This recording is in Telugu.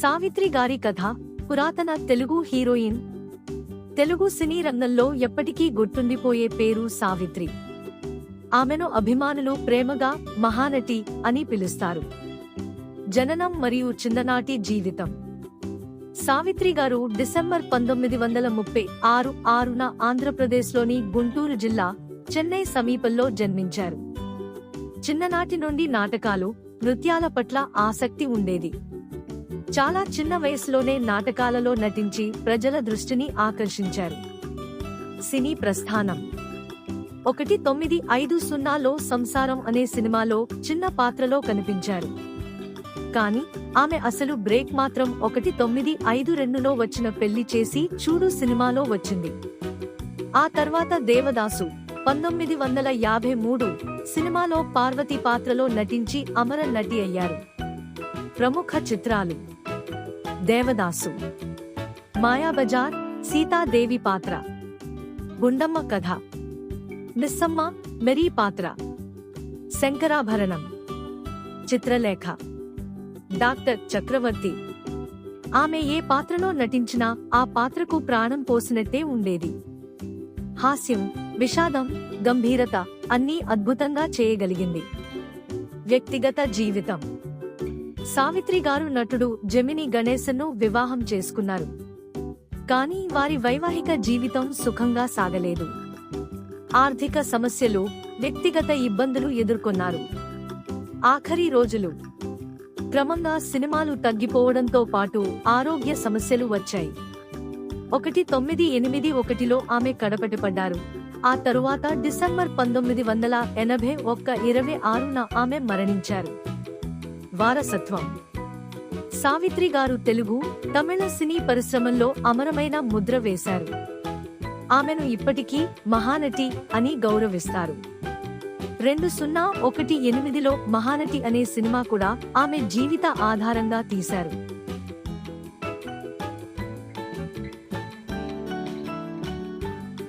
సావిత్రి గారి కథ పురాతన తెలుగు హీరోయిన్. తెలుగు సినీ రంగంలో ఎప్పటికీ గుర్తుండిపోయే పేరు సావిత్రి. ఆమెను అభిమానులు ప్రేమగా మహానటి అని పిలుస్తారు. జననం మరియు చిన్ననాటి జీవితం. సావిత్రి గారు డిసెంబర్ పంతొమ్మిది వందల ముప్పై ఆరు ఆరున ఆంధ్రప్రదేశ్లోని గుంటూరు జిల్లా చెన్నై సమీపంలో జన్మించారు. చిన్ననాటి నుండి నాటకాలు నృత్యాల పట్ల ఆసక్తి ఉండేది. చాలా చిన్న వయసులోనే నాటకాలలో నటించి ప్రజల దృష్టిని ఆకర్షించారు. సినీ ప్రస్థానం. ఒకటి తొమ్మిది ఐదు సున్నాలో సంసారం అనే సినిమాలో చిన్న పాత్రలో కనిపించారు. కానీ ఆమె అసలు బ్రేక్ మాత్రం ఒకటి తొమ్మిది ఐదు రెండులో వచ్చిన పెళ్ళి చేసి చూడు సినిమాలో వచ్చింది. ఆ తర్వాత దేవదాసు పంతొమ్మిది వందల యాభై మూడు సినిమాలో పార్వతి పాత్రలో నటించి అమర నటి అయ్యారు. ప్రముఖ చిత్రాలు దేవదాసు. మాయాబజార్ సీతాదేవి పాత్ర. గుండమ్మ కథ. మిస్సమ్మ మెరీ పాత్ర. శంకరాభరణం. చిత్రలేఖ. డాక్టర్ చక్రవర్తి. ఆమె ఏ పాత్రలో నటించినా ఆ పాత్రకు ప్రాణం పోసినట్టే ఉండేది. హాస్యం విషాదం గంభీరత అన్నీ అద్భుతంగా చేయగలిగింది. వ్యక్తిగత జీవితం. సావిత్రి గారు నటుడు జెమిని గణేశన్ను వివాహం చేసుకున్నారు. కానీ వారి వైవాహిక జీవితం సుఖంగా సాగలేదు. ఆర్థిక సమస్యలు వ్యక్తిగత ఇబ్బందులు ఎదుర్కొన్నారు. ఆఖరి రోజులు. క్రమంగా సినిమాలు తగ్గిపోవడంతో పాటు ఆరోగ్య సమస్యలు వచ్చాయి. ఒకటి తొమ్మిది ఎనిమిది ఒకటిలో ఆమె కడపటిపడ్డారు ఆ తరువాత డిసెంబర్ పంతొమ్మిది వందల ఎనభై ఒక్క ఇరవై ఆరున ఆమె మరణించారు. వారసత్వం. సావిత్రి గారు తెలుగు తమిళ సినీ పరిశ్రమల్లో అమరమైన ముద్ర వేశారు. ఆమెను ఇప్పటికీ మహానటి అని గౌరవిస్తారు. రెండు సున్నా ఒకటి ఎనిమిదిలో మహానటి అనే సినిమా కూడా ఆమె జీవిత ఆధారంగా తీశారు.